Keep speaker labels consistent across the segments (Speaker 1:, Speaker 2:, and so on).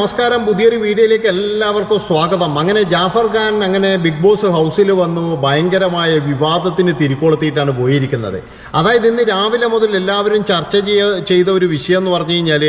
Speaker 1: നമസ്കാരം. പുതിയൊരു വീഡിയോയിലേക്ക് എല്ലാവർക്കും സ്വാഗതം. അങ്ങനെ ജാഫർ ഖാൻ അങ്ങനെ ബിഗ് ബോസ് ഹൗസിൽ വന്നു ഭയങ്കരമായ വിവാദത്തിന് തിരികൊളുത്തിയിട്ടാണ് പോയിരിക്കുന്നത്. അതായത് ഇന്ന് രാവിലെ മുതൽ എല്ലാവരും ചർച്ച ചെയ്ത ഒരു വിഷയം എന്ന് പറഞ്ഞു കഴിഞ്ഞാൽ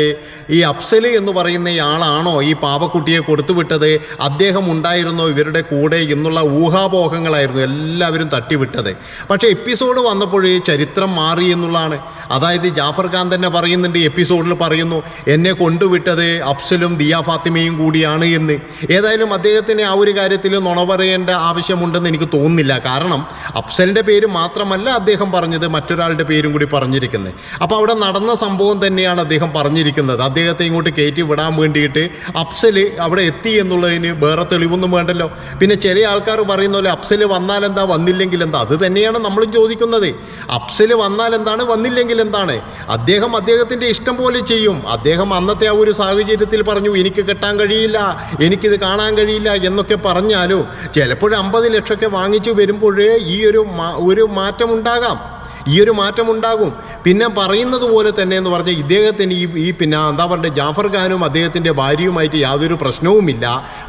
Speaker 1: ഈ അഫ്സൽ എന്ന് പറയുന്ന ആളാണോ ഈ പാവക്കുട്ടിയെ കൊടുത്തുവിട്ടത്? അദ്ദേഹം ഉണ്ടായിരുന്നോ? ഇവരുടെ കൂടെ എന്നുള്ള ഊഹാപോഹങ്ങളായിരുന്നു എല്ലാവരും തട്ടിവിട്ടത്. പക്ഷേ എപ്പിസോഡ് വന്നപ്പോഴേ ചരിത്രം മാറി എന്നുള്ളതാണ്. അതായത് ജാഫർ ഖാൻ തന്നെ പറയുന്നുണ്ട് എപ്പിസോഡിൽ പറയുന്നു എന്നെ കൊണ്ടുവിട്ടത് അഫ്സലും ദിയ ഫാത്തിമയും കൂടിയാണ് എന്ന്. ഏതായാലും അദ്ദേഹത്തിന് ആ ഒരു കാര്യത്തിൽ നുണ പറയേണ്ട ആവശ്യമുണ്ടെന്ന് എനിക്ക് തോന്നുന്നില്ല. കാരണം അഫ്സലിന്റെ പേര് മാത്രമല്ല അദ്ദേഹം പറഞ്ഞത് മറ്റൊരാളുടെ പേരും കൂടി പറഞ്ഞിരിക്കുന്നത്. അപ്പോൾ അവിടെ നടന്ന സംഭവം തന്നെയാണ് അദ്ദേഹം പറഞ്ഞിരിക്കുന്നത്. അദ്ദേഹത്തെ ഇങ്ങോട്ട് കയറ്റി വിടാൻ വേണ്ടിയിട്ട് അഫ്സൽ അവിടെ എത്തി എന്നുള്ളതിന് വേറെ തെളിവൊന്നും വേണ്ടല്ലോ. പിന്നെ ചില ആൾക്കാർ പറയുന്ന പോലെ അഫ്സൽ വന്നാൽ എന്താ വന്നില്ലെങ്കിൽ എന്താ? അത് തന്നെയാണ് നമ്മളും ചോദിക്കുന്നത്. അഫ്സൽ വന്നാൽ എന്താണ് വന്നില്ലെങ്കിൽ എന്താണ്? അദ്ദേഹം അദ്ദേഹത്തിന്റെ ഇഷ്ടം പോലെ ചെയ്യും. അദ്ദേഹം അന്നത്തെ ആ ഒരു സാഹചര്യത്തിൽ പറഞ്ഞു എനിക്ക് കെട്ടാൻ കഴിയില്ല എനിക്കിത് കാണാൻ കഴിയില്ല എന്നൊക്കെ പറഞ്ഞാലോ ചിലപ്പോൾ അമ്പത് ലക്ഷമൊക്കെ വാങ്ങിച്ചു വരുമ്പോഴേ ഈ ഒരു ഒരു മാറ്റം ഉണ്ടാകാം ഈ ഒരു മാറ്റം ഉണ്ടാകും പിന്നെ പറയുന്നത് പോലെ തന്നെ എന്ന് പറഞ്ഞാൽ ഇദ്ദേഹത്തിന് ഈ ഈ പിന്നെ എന്താ പറയുക ജാഫർ ഖാനും അദ്ദേഹത്തിന്റെ ഭാര്യയുമായിട്ട് യാതൊരു പ്രശ്നവുമില്ല.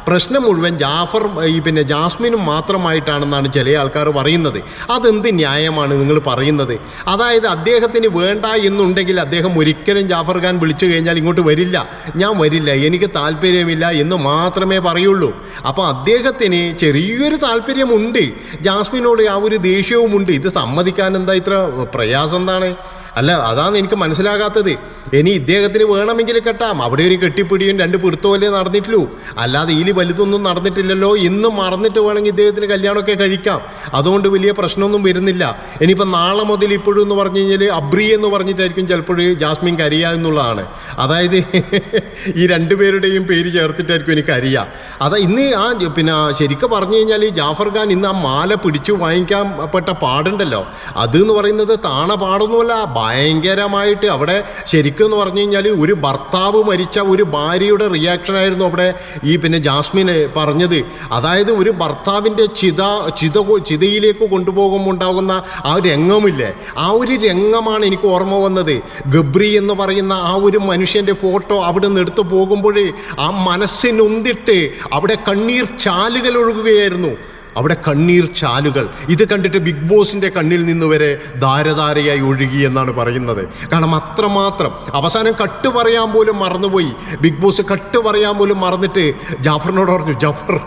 Speaker 1: പ്രശ്നം മുഴുവൻ ജാഫർ ഈ പിന്നെ ജാസ്മിനും മാത്രമായിട്ടാണെന്നാണ് ചില ആൾക്കാർ പറയുന്നത്. അതെന്ത് ന്യായമാണ് നിങ്ങൾ പറയുന്നത്? അതായത് അദ്ദേഹത്തിന് വേണ്ട എന്നുണ്ടെങ്കിൽ അദ്ദേഹം ഒരിക്കലും ജാഫർ ഖാൻ വിളിച്ചു കഴിഞ്ഞാൽ ഇങ്ങോട്ട് വരില്ല. ഞാൻ വരില്ല എനിക്ക് താല്പര്യമില്ല എന്ന് മാത്രമേ പറയുള്ളൂ. അപ്പോൾ അദ്ദേഹത്തിന് ചെറിയൊരു താല്പര്യമുണ്ട്. ജാസ്മിനോട് ആ ഒരു ദേഷ്യവുമുണ്ട്. ഇത് സമ്മതിക്കാൻ എന്താ ഇത്ര പ്രയാസം എന്താണ്? അല്ല അതാണ് എനിക്ക് മനസ്സിലാകാത്തത്. ഇനി ഇദ്ദേഹത്തിന് വേണമെങ്കിൽ കെട്ടാം. അവിടെ ഒരു കെട്ടിപ്പിടിയും രണ്ട് പിടുത്തമല്ലേ നടന്നിട്ടുള്ളൂ. അല്ലാതെ ഇതിൽ വലുതൊന്നും നടന്നിട്ടില്ലല്ലോ. ഇന്നും മറന്നിട്ട് വേണമെങ്കിൽ ഇദ്ദേഹത്തിന് കല്യാണമൊക്കെ കഴിക്കാം. അതുകൊണ്ട് വലിയ പ്രശ്നമൊന്നും വരുന്നില്ല. ഇനിയിപ്പോൾ നാളെ മുതൽ ഇപ്പോഴും എന്ന് പറഞ്ഞു കഴിഞ്ഞാൽ അബ്രി എന്ന് പറഞ്ഞിട്ടായിരിക്കും ചിലപ്പോൾ ജാസ്മിൻ കരിയ എന്നുള്ളതാണ്. അതായത് ഈ രണ്ടുപേരുടെയും പേര് ചേർത്തിട്ടായിരിക്കും എനിക്ക് അറിയാം അതാ ഇന്ന് ആ പിന്നെ ശരിക്കും പറഞ്ഞു കഴിഞ്ഞാൽ ഈ ജാഫർ ഖാൻ ഇന്ന് ആ മാല പിടിച്ചു വാങ്ങിക്കാൻ പെട്ട പാടുണ്ടല്ലോ. അത് എന്ന് പറയുന്നത് താണ പാടൊന്നുമല്ല ഭയങ്കരമായിട്ട് അവിടെ ശരിക്കും എന്ന് പറഞ്ഞു കഴിഞ്ഞാൽ ഒരു ഭർത്താവ് മരിച്ച ഒരു ഭാര്യയുടെ റിയാക്ഷൻ ആയിരുന്നു അവിടെ ഈ പിന്നെ ജാസ്മിൻ പറഞ്ഞത്. അതായത് ഒരു ഭർത്താവിന്റെ ചിത ചിത ചിതയിലേക്ക് കൊണ്ടുപോകുമ്പോൾ ഉണ്ടാകുന്ന ആ രംഗമില്ലേ? ആ ഒരു രംഗമാണ് എനിക്ക് ഓർമ്മ വന്നത്. ഗബ്രി എന്ന് പറയുന്ന ആ ഒരു മനുഷ്യന്റെ ഫോട്ടോ അവിടെ നിന്ന് എടുത്തു പോകുമ്പോൾ ആ മനസ്സിനൊന്തിട്ട് അവിടെ കണ്ണീർ ചാലുകൾ ഒഴുകുകയായിരുന്നു അവിടെ കണ്ണീർ ചാലുകൾ. ഇത് കണ്ടിട്ട് ബിഗ് ബോസിന്റെ കണ്ണിൽ നിന്ന് വരെ ധാരധാരയായി ഒഴുകി എന്നാണ് പറയുന്നത്. കാരണം അത്രമാത്രം അവസാനം കട്ട് പറയാൻ പോലും മറന്നുപോയി. ബിഗ് ബോസ് കട്ട് പറയാൻ പോലും മറന്നിട്ട് ജാഫറിനോട് പറഞ്ഞു ജഫർ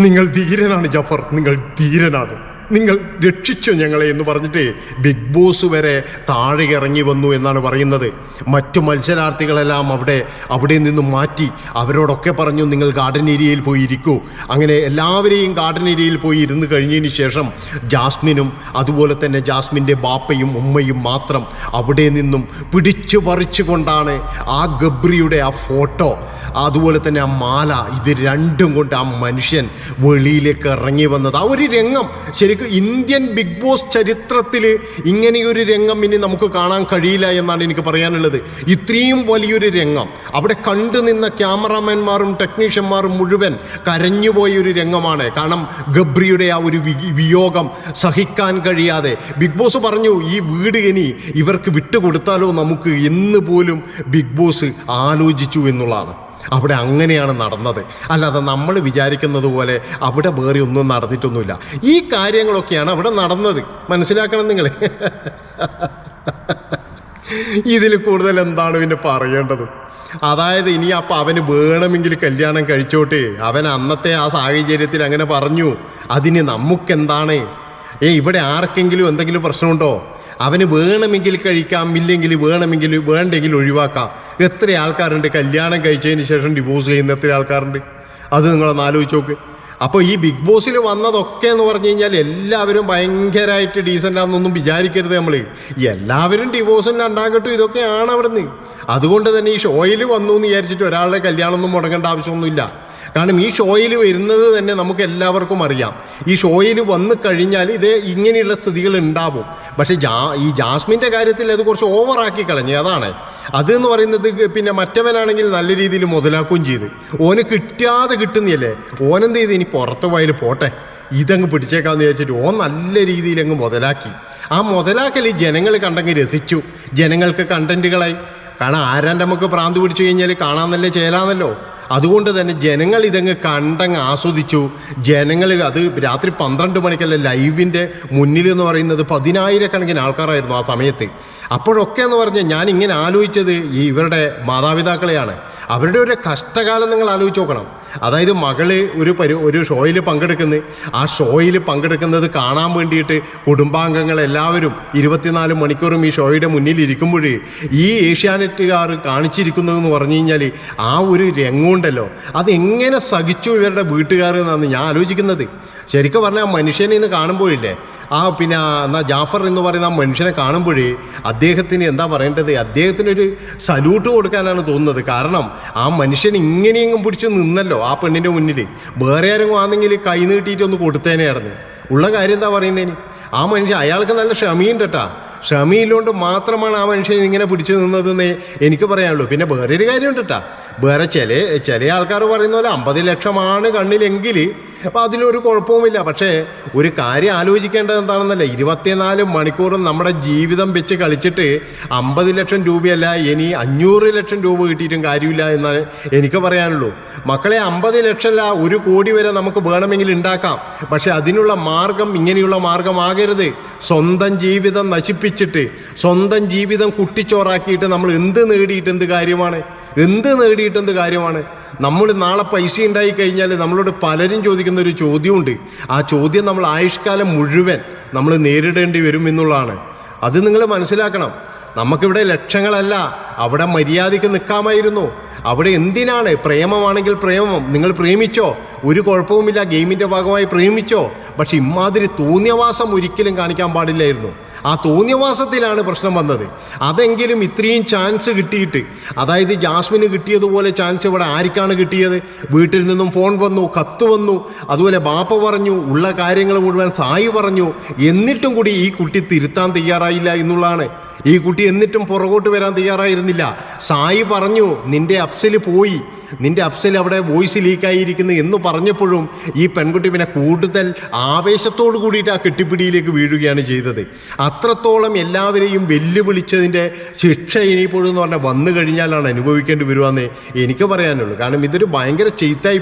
Speaker 1: നിങ്ങൾ ധീരനാണ് ജഫർ നിങ്ങൾ ധീരനാണ്. നിങ്ങൾ രക്ഷിച്ചു ഞങ്ങളെ എന്ന് പറഞ്ഞിട്ട് ബിഗ് ബോസ് വരെ താഴെ ഇറങ്ങി വന്നു എന്നാണ് പറയുന്നത്. മറ്റു മത്സരാർത്ഥികളെല്ലാം അവിടെ അവിടെ നിന്ന് മാറ്റി അവരോടൊക്കെ പറഞ്ഞു നിങ്ങൾ ഗാർഡൻ ഏരിയയിൽ പോയി ഇരിക്കൂ അങ്ങനെ എല്ലാവരെയും ഗാർഡൻ ഏരിയയിൽ പോയി ഇരുന്ന് കഴിഞ്ഞതിന് ശേഷം ജാസ്മിനും അതുപോലെ തന്നെ ജാസ്മിന്റെ ബാപ്പയും ഉമ്മയും മാത്രം അവിടെ നിന്നും പിടിച്ചു പറിച്ചുകൊണ്ടാണ് ആ ഗബ്രിയുടെ ആ ഫോട്ടോ അതുപോലെ തന്നെ ആ മാല ഇത് രണ്ടും കൊണ്ട് ആ മനുഷ്യൻ വെളിയിലേക്ക് ഇറങ്ങി വന്നത്. ആ ഒരു രംഗം ശരിക്കും ഇന്ത്യൻ ബിഗ് ബോസ് ചരിത്രത്തിൽ ഇങ്ങനെയൊരു രംഗം ഇനി നമുക്ക് കാണാൻ കഴിയില്ല എന്നാണ് എനിക്ക് പറയാനുള്ളത്. ഇത്രയും വലിയൊരു രംഗം. അവിടെ കണ്ടു നിന്ന ടെക്നീഷ്യന്മാരും മുഴുവൻ കരഞ്ഞുപോയ ഒരു രംഗമാണ്. കാരണം ഗബ്രിയുടെ ആ ഒരു വിയോഗം സഹിക്കാൻ കഴിയാതെ. ബിഗ് ബോസ് പറഞ്ഞു ഈ വീട് ഇനി ഇവർക്ക് വിട്ടുകൊടുത്താലോ നമുക്ക് എന്ന് പോലും ബിഗ് ബോസ് ആലോചിച്ചു എന്നുള്ളതാണ്. അവിടെ അങ്ങനെയാണ് നടന്നത്. അല്ലാതെ നമ്മൾ വിചാരിക്കുന്നത് പോലെ അവിടെ വേറെ ഒന്നും നടന്നിട്ടൊന്നുമില്ല. ഈ കാര്യങ്ങളൊക്കെയാണ് അവിടെ നടന്നത്. മനസ്സിലാക്കണം നിങ്ങൾ ഇതിൽ കൂടുതൽ എന്താണ് പിന്നെ പറയേണ്ടത്? അതായത് ഇനി അപ്പം അവന് വേണമെങ്കിൽ കല്യാണം കഴിച്ചോട്ടെ. അവൻ അന്നത്തെ ആ സാഹചര്യത്തിൽ അങ്ങനെ പറഞ്ഞു. അതിന് നമുക്കെന്താണ്? ഏ ഇവിടെ ആർക്കെങ്കിലും എന്തെങ്കിലും പ്രശ്നമുണ്ടോ? അവന് വേണമെങ്കിൽ കഴിക്കാം ഇല്ലെങ്കിൽ വേണമെങ്കിൽ വേണ്ടെങ്കിൽ ഒഴിവാക്കാം. എത്ര ആൾക്കാരുണ്ട് കല്യാണം കഴിച്ചതിന് ശേഷം ഡിവോഴ്സ് ചെയ്യുന്ന എത്ര ആൾക്കാരുണ്ട്? അത് നിങ്ങളൊന്ന് ആലോചിച്ച് നോക്ക്. അപ്പോൾ ഈ ബിഗ് ബോസിൽ വന്നതൊക്കെ എന്ന് പറഞ്ഞു കഴിഞ്ഞാൽ എല്ലാവരും ഭയങ്കരമായിട്ട് ഡീസന്റ് ആണെന്നൊന്നും വിചാരിക്കരുത് നമ്മൾ എല്ലാവരും ഡിവോഴ്സും ഉണ്ടാകട്ടും കെട്ടും ഇതൊക്കെയാണ് അവിടുന്ന്. അതുകൊണ്ട് തന്നെ ഈ ഷോയിൽ വന്നു എന്ന് വിചാരിച്ചിട്ട് ഒരാളുടെ കല്യാണമൊന്നും മുടങ്ങേണ്ട ആവശ്യമൊന്നുമില്ല. കാരണം ഈ ഷോയിൽ വരുന്നത് തന്നെ നമുക്ക് എല്ലാവർക്കും അറിയാം. ഈ ഷോയിൽ വന്നു കഴിഞ്ഞാൽ ഇത് ഇങ്ങനെയുള്ള സ്ഥിതികൾ ഉണ്ടാവും. പക്ഷേ ജാ ഈ ജാസ്മിന്റെ കാര്യത്തിൽ അത് കുറച്ച് ഓവറാക്കി കളഞ്ഞു അതാണ്. അത് എന്ന് പറയുന്നത് പിന്നെ മറ്റവനാണെങ്കിൽ നല്ല രീതിയിൽ മുതലാക്കുകയും ചെയ്ത്. ഓന് കിട്ടാതെ കിട്ടുന്നില്ലേ? ഓനെന്ത് ചെയ്ത്? ഇനി പുറത്തു പോയാൽ പോട്ടെ. ഇതങ്ങ് പിടിച്ചേക്കാന്ന് വിചാരിച്ചിട്ട് ഓൻ നല്ല രീതിയിൽ അങ്ങ് മുതലാക്കി. ആ മുതലാക്കൽ ഈ ജനങ്ങൾ കണ്ടെങ്കിൽ രസിച്ചു. ജനങ്ങൾക്ക് കണ്ടന്റുകളായി കാരണം ആരാണ്ട് നമുക്ക് പ്രാന്ത് പിടിച്ചു കഴിഞ്ഞാൽ കാണാൻ നല്ല അതുകൊണ്ട് തന്നെ ജനങ്ങൾ ഇതങ്ങ് കണ്ടങ്ങ് ആസ്വദിച്ചു. ജനങ്ങൾ അത് രാത്രി പന്ത്രണ്ട് മണിക്കല്ല ലൈവിന്റെ മുന്നിൽ എന്ന് പറയുന്നത് പതിനായിരക്കണക്കിന് ആൾക്കാരായിരുന്നു ആ സമയത്ത്. അപ്പോഴൊക്കെ എന്ന് പറഞ്ഞാൽ ഞാൻ ഇങ്ങനെ ആലോചിച്ചത് ഈ ഇവരുടെ മാതാപിതാക്കളെയാണ്. അവരുടെ ഒരു കഷ്ടകാലം നിങ്ങൾ ആലോചിച്ച് നോക്കണം. അതായത് മകൾ ഒരു പരി ഒരു ഷോയിൽ പങ്കെടുക്കുന്നു. ആ ഷോയിൽ പങ്കെടുക്കുന്നത് കാണാൻ വേണ്ടിയിട്ട് കുടുംബാംഗങ്ങൾ എല്ലാവരും ഇരുപത്തിനാല് മണിക്കൂറും ഈ ഷോയുടെ മുന്നിൽ ഇരിക്കുമ്പോൾ ഈ ഏഷ്യാനെറ്റുകാർ കാണിച്ചിരിക്കുന്നതെന്ന് പറഞ്ഞു കഴിഞ്ഞാൽ ആ ഒരു രംഗമുണ്ടല്ലോ അതെങ്ങനെ സഹിച്ചു ഇവരുടെ വീട്ടുകാർ എന്നാണ് ഞാൻ ആലോചിക്കുന്നത്. ശരിക്കും പറഞ്ഞാൽ മനുഷ്യനെ ഇന്ന് കാണുമ്പോഴില്ലേ ആ പിന്നെ എന്നാ ജാഫർ എന്ന് പറയുന്ന ആ മനുഷ്യനെ കാണുമ്പോഴേ അദ്ദേഹത്തിന് എന്താ പറയേണ്ടത്? അദ്ദേഹത്തിനൊരു സല്യൂട്ട് കൊടുക്കാനാണ് തോന്നുന്നത്. കാരണം ആ മനുഷ്യൻ ഇങ്ങനെയെങ്കിലും പിടിച്ച് നിന്നല്ലോ ആ പെണ്ണിന്റെ മുന്നിൽ വേറെ ആരെങ്കിലും ആണെങ്കിൽ കൈ നീട്ടിയിട്ട് ഒന്ന് കൊടുത്തേനെയായിരുന്നു ഉള്ള കാര്യം എന്താ പറയുന്നതിന് ആ മനുഷ്യൻ അയാൾക്ക് നല്ല ക്ഷമയുണ്ട് കേട്ടാ ക്ഷമയില്ലോണ്ട് മാത്രമാണ് ആ മനുഷ്യൻ ഇങ്ങനെ പിടിച്ചു നിന്നതെന്ന് എനിക്ക് പറയാനുള്ളൂ. പിന്നെ വേറൊരു കാര്യമുണ്ട് കേട്ടാ വേറെ ചില ചില ആൾക്കാർ പറയുന്ന പോലെ അമ്പത് ലക്ഷമാണ് കണ്ണിലെങ്കിൽ അപ്പം അതിലൊരു കുഴപ്പവുമില്ല. പക്ഷേ ഒരു കാര്യം ആലോചിക്കേണ്ടത് എന്താണെന്നല്ല ഇരുപത്തിനാല് മണിക്കൂറും നമ്മുടെ ജീവിതം വെച്ച് കളിച്ചിട്ട് അമ്പത് ലക്ഷം രൂപയല്ല ഇനി അഞ്ഞൂറ് ലക്ഷം രൂപ കിട്ടിയിട്ടും കാര്യമില്ല എന്നാണ് എനിക്ക് പറയാനുള്ളൂ. മക്കളെ അമ്പത് ലക്ഷമല്ല ഒരു കോടി വരെ നമുക്ക് വേണമെങ്കിൽ ഉണ്ടാക്കാം. പക്ഷെ അതിനുള്ള മാർഗം ഇങ്ങനെയുള്ള മാർഗമാകരുത്. സ്വന്തം ജീവിതം നശിപ്പിച്ചിട്ട് സ്വന്തം ജീവിതം കുട്ടിച്ചോറാക്കിയിട്ട് നമ്മൾ എന്ത് നേടിയിട്ട് എന്ത് കാര്യമാണ്? എന്ത് നേടിയിട്ട് എന്ത് കാര്യമാണ്? നമ്മൾ നാളെ പൈസ ഉണ്ടായി കഴിഞ്ഞാൽ നമ്മളോട് പലരും ചോദിക്കുന്ന ഒരു ചോദ്യമുണ്ട്. ആ ചോദ്യം നമ്മൾ ആയുഷ്കാലം മുഴുവൻ നമ്മൾ നേരിടേണ്ടി വരും എന്നുള്ളതാണ്. അത് നിങ്ങൾ മനസ്സിലാക്കണം. നമുക്കിവിടെ ലക്ഷങ്ങളല്ല. അവിടെ മര്യാദയ്ക്ക് നിൽക്കാമായിരുന്നു. അവിടെ എന്തിനാണ്? പ്രേമമാണെങ്കിൽ പ്രേമം. നിങ്ങൾ പ്രേമിച്ചോ? ഒരു കുഴപ്പവുമില്ല. ഗെയിമിന്റെ ഭാഗമായി പ്രേമിച്ചോ? പക്ഷെ ഇമാതിരി തോന്നിയവാസം ഒരിക്കലും കാണിക്കാൻ പാടില്ലായിരുന്നു. ആ തോന്നിയവാസത്തിലാണ് പ്രശ്നം വന്നത്. അതെങ്കിലും ഇത്രയും ചാൻസ് കിട്ടിയിട്ട് അതായത് ജാസ്മിന് കിട്ടിയതുപോലെ ചാൻസ് ഇവിടെ ആർക്കാണ് കിട്ടിയത്? വീട്ടിൽ നിന്നും ഫോൺ വന്നു കത്ത് വന്നു അതുപോലെ ബാപ്പ പറഞ്ഞു ഉള്ള കാര്യങ്ങൾ മുഴുവൻ സായി പറഞ്ഞു. എന്നിട്ടും കൂടി ഈ കുട്ടി തിരുത്താൻ തയ്യാറായില്ല എന്നുള്ളതാണ്. ഈ കുട്ടി എന്നിട്ടും പുറകോട്ട് വരാൻ തയ്യാറായിരുന്നില്ല. സായി പറഞ്ഞു നിന്റെ അപ്സൽ പോയി. നിന്റെ അപ്സൽ അവിടെ വോയിസ് ലീക്കായിരിക്കുന്നു എന്ന് പറഞ്ഞപ്പോഴും ഈ പെൺകുട്ടി പിന്നെ കൂടുതൽ ആവേശത്തോടു കൂടിയിട്ട് ആ കെട്ടിപ്പിടിയിലേക്ക് വീഴുകയാണ് ചെയ്തത്. അത്രത്തോളം എല്ലാവരെയും വെല്ലുവിളിച്ചതിന്റെ ശിക്ഷ ഇനിയിപ്പോഴും എന്ന് പറഞ്ഞാൽ വന്നു കഴിഞ്ഞാലാണ് അനുഭവിക്കേണ്ടി വരുവാന്ന് എനിക്ക് പറയാനുള്ളൂ. കാരണം ഇതൊരു ഭയങ്കര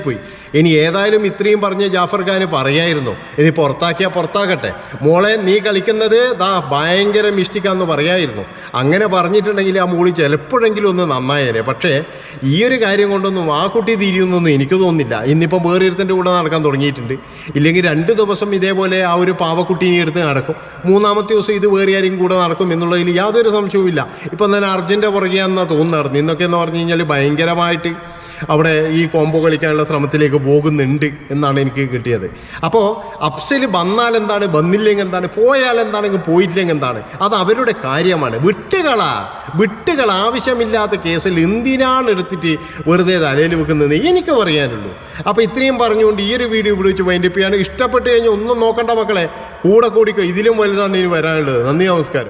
Speaker 1: പോയി ഇനി ഏതായാലും ഇത്രയും പറഞ്ഞ ജാഫർ ഖാന് പറയായിരുന്നു. ഇനി പുറത്താക്കിയാൽ പുറത്താക്കട്ടെ മോളെ നീ കളിക്കുന്നത് ദാ ഭയങ്കര മിസ്റ്റേക്കാന്ന് പറയായിരുന്നു. അങ്ങനെ പറഞ്ഞിട്ടുണ്ടെങ്കിൽ ആ മോളി ചിലപ്പോഴെങ്കിലും ഒന്ന് നന്നായേനെ. പക്ഷേ ഈ ഒരു കാര്യം കൊണ്ടൊന്നും ആ കുട്ടി തിരിയുന്നൊന്നും എനിക്ക് തോന്നുന്നില്ല. ഇന്നിപ്പം വേറൊരുത്തന്റെ കൂടെ നടക്കാൻ തുടങ്ങിയിട്ടുണ്ട്. ഇല്ലെങ്കിൽ രണ്ട് ദിവസം ഇതേപോലെ ആ ഒരു പാവക്കുട്ടീനെ എടുത്ത് നടക്കും. മൂന്നാമത്തെ ദിവസം ഇത് വേറെ ആരെയും കൂടെ നടക്കും എന്നുള്ളതിൽ യാതൊരു സംശയവുമില്ല ഇപ്പം തന്നെ അർജന്റെ പുറകെയാണെന്നാണ് തോന്നുന്നത്. ഇന്നൊക്കെ എന്ന് പറഞ്ഞു കഴിഞ്ഞാൽ ഭയങ്കരമായിട്ട് അവിടെ ഈ കോംബോ കളിക്കാനുള്ള ശ്രമത്തിലേക്ക് പോകുന്നുണ്ട് എന്നാണ് എനിക്ക് കിട്ടിയത്. അപ്പോൾ അപ്സിൽ വന്നാൽ എന്താണ് വന്നില്ലെങ്കിൽ എന്താണ് പോയാൽ എന്താണെങ്കിൽ പോയില്ലെങ്കിൽ എന്താണ്? അത് അവരുടെ കാര്യമാണ്. വിട്ടുകളാ. വിട്ടുകൾ ആവശ്യമില്ലാത്ത കേസിൽ എന്തിനാണ് എടുത്തിട്ട് വെറുതെ തലയിൽ വെക്കുന്നത് എനിക്ക് പറയാനുള്ളൂ. അപ്പോൾ ഇത്രയും പറഞ്ഞുകൊണ്ട് ഈ ഒരു വീഡിയോ ഇവിടെ വെച്ച് വൈൻഡപ്പ് ചെയ്യാണ് ഇഷ്ടപ്പെട്ട് കഴിഞ്ഞാൽ ഒന്നും നോക്കണ്ട മക്കളെ. കൂടെ കൂടിക്കോ ഇതിലും വലുതാണ് ഇനി വരാനുള്ളത്. നന്ദി നമസ്കാരം.